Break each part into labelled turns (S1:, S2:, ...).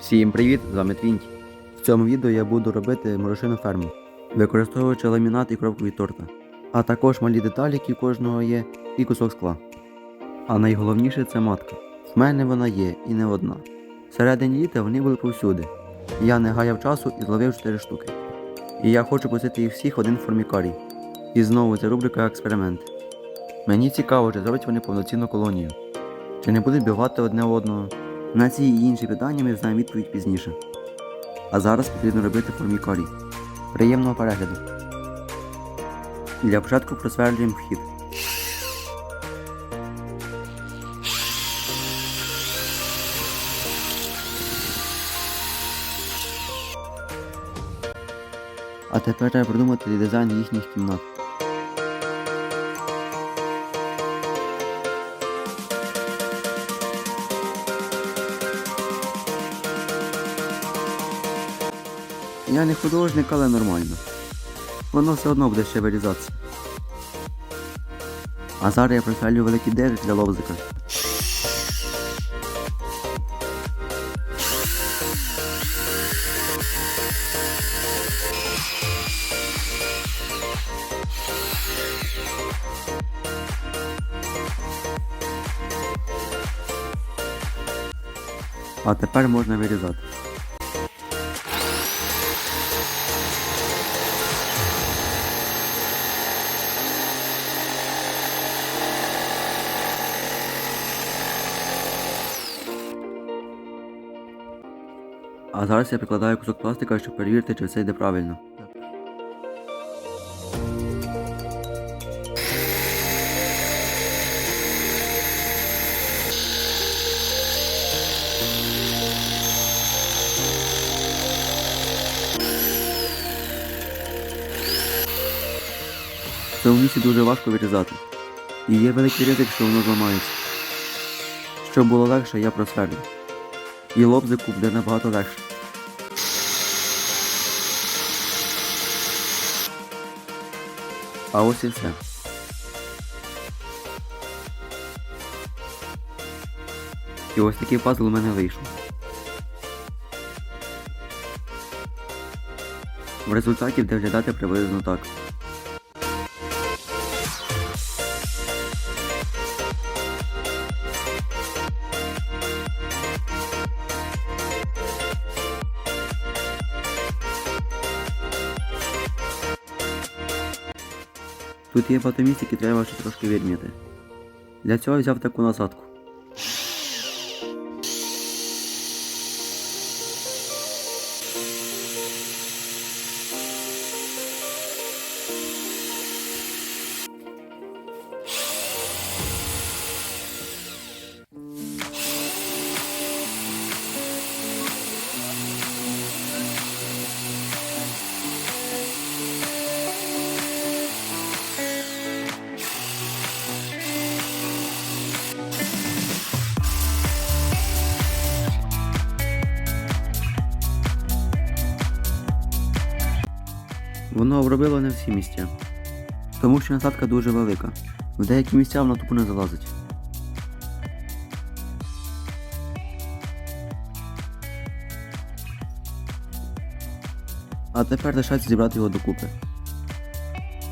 S1: Всім привіт, з вами Твінті. В цьому відео я буду робити морошину ферму, використовуючи ламінат і кропку від торта, а також малі деталі, які кожного є, і кусок скла. А найголовніше це матка. В мене вона є і не одна. Всередині літа вони були повсюди. Я не гаяв часу і зловив 4 штуки. І я хочу пустити їх всіх в один формікарій. І знову це рубрика експеримент. Мені цікаво, чи зроблять вони повноцінну колонію. Чи не будуть бігати одне одного? На ці і інші питання ми знаємо відповідь пізніше. А зараз потрібно робити формікарій. Приємного перегляду. Для початку просверлюємо вхід. А тепер треба придумати дизайн їхніх кімнат. Я не художник, але нормально. Воно все одно буде ще вирізатися. А зараз я прикалю великий дерех для лобзика. А тепер можна вирізати. А зараз я прикладаю кусок пластика, щоб перевірити, чи все йде правильно. В цьому місці дуже важко вирізати. І є великий ризик, що воно зламається. Щоб було легше, я просверлю. І лобзику буде набагато легше. А ось і все. І ось такий пазл у мене вийшов. В результаті буде виглядати приблизно так. Тут є багато місць, які треба ще трошки відміти. Для цього взяв таку насадку. Воно обробило не всі місця. Тому що насадка дуже велика. В деякі місця вона тупо не залазить. А тепер лишається зібрати його докупи.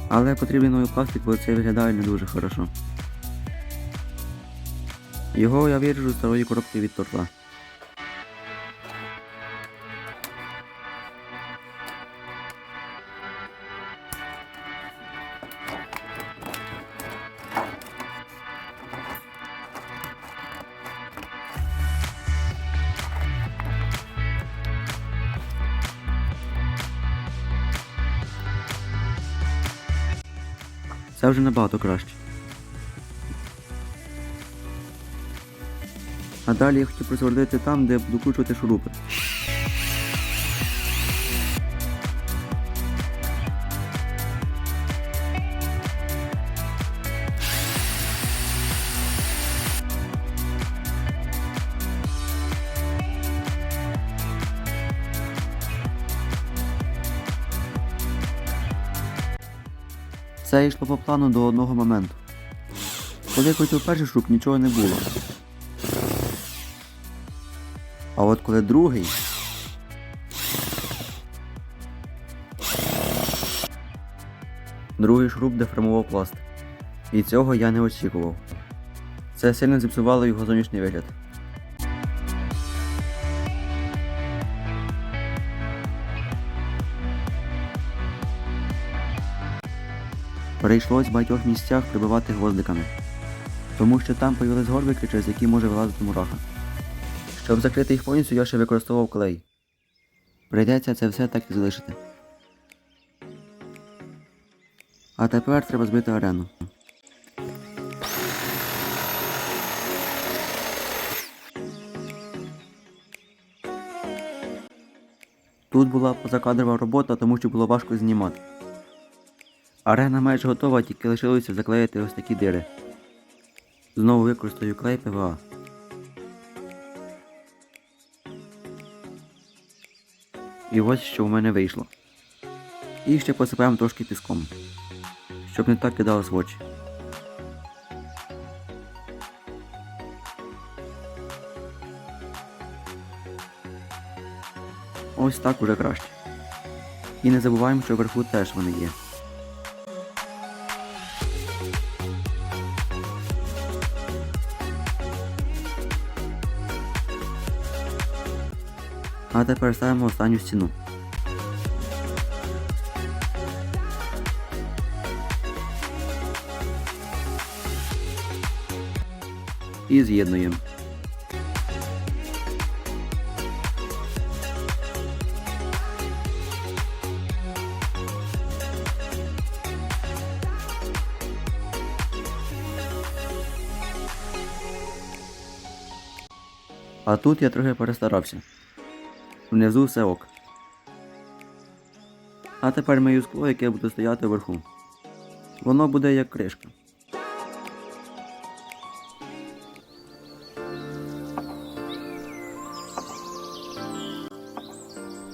S1: Але потрібен новий пластик, бо це виглядає не дуже хорошо. Його я виріжу з старої коробки від торта. Це вже набагато краще. А далі я хотів присвердити там, де буду кручувати шурупи. Все йшло по плану до одного моменту. Коли я крутив перший шук, нічого не було. А от коли другий. Другий шруб деформував пласт. І цього я не очікував. Це сильно зіпсувало його зовнішній вигляд. Прийшлось в багатьох місцях прибивати гвоздиками, тому що там появились горбики, через які може вилазити мураха. Щоб закрити їх повністю, я ще використовував клей. Прийдеться це все так і залишити. А тепер треба збити арену. Тут була позакадрова робота, тому що було важко знімати. Арена майже готова, тільки лишилося заклеїти ось такі дири. Знову використаю клей ПВА. І ось що в мене вийшло. І ще посипаємо трошки піском, щоб не так кидалось в очі. Ось так уже краще. І не забуваємо, що вверху теж вони є. А тепер ставимо останню стіну. І з'єднуємо. А тут я трохи перестарався. Внизу все ок. А тепер мию скло, яке буде стояти вверху. Воно буде як кришка.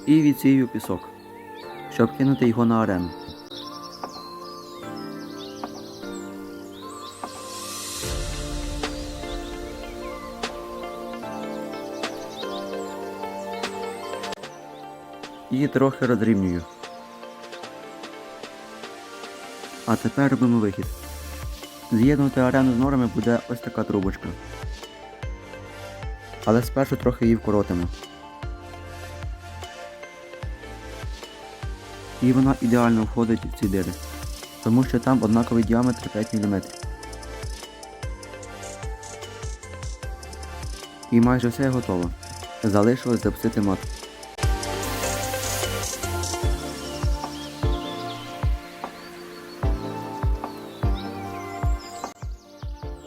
S1: І відсію пісок, щоб кинути його на арену. І трохи розрівнюю. А тепер робимо вихід. З'єднувати арену з норами буде ось така трубочка. Але спершу трохи її вкоротимо. І вона ідеально входить в ці дири, тому що там однаковий діаметр 5 мм. І майже все готово. Залишилось запустити мат.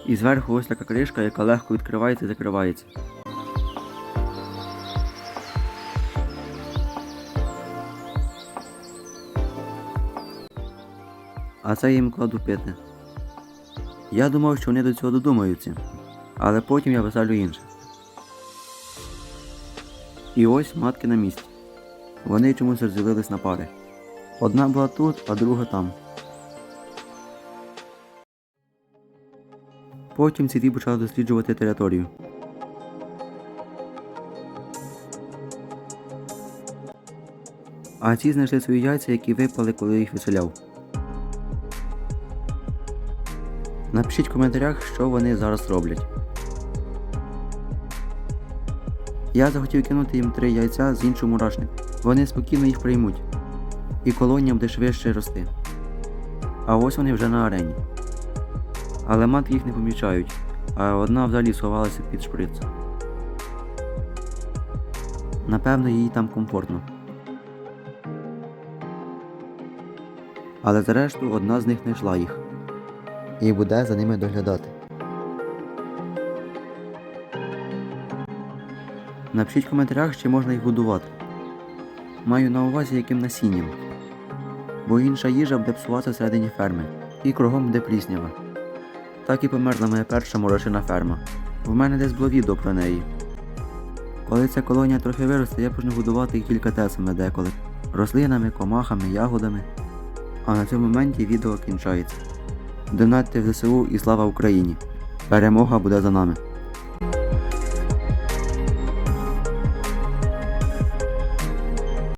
S1: І зверху ось така кришка, яка легко відкривається і закривається. А це я їм кладу пити. Я думав, що вони до цього додумаються, але потім я висалю інше. І ось матки на місці. Вони чомусь розділились на пари. Одна була тут, а друга там. Потім ці почали досліджувати територію. А ці знайшли свої яйця, які випали, коли їх виселяв. Напишіть в коментарях, що вони зараз роблять. Я захотів кинути їм три яйця з іншого мурашника. Вони спокійно їх приймуть. І колонія буде швидше рости. А ось вони вже на арені. Але матки їх не помічають, а одна взагалі сховалася під шприц. Напевно, їй там комфортно. Але зрештою одна з них знайшла їх. І буде за ними доглядати. Напишіть в коментарях, чи можна їх годувати. Маю на увазі яким насінням. Бо інша їжа буде псуватися всередині ферми, і кругом буде пліснява. Так і померла моя перша морошина ферма. В мене десь було відео про неї. Коли ця колонія трохи виросте, я почну будувати їх тесами деколи. Рослинами, комахами, ягодами. А на цьому моменті відео кінчається. Донатьте в ЗСУ і слава Україні! Перемога буде за нами!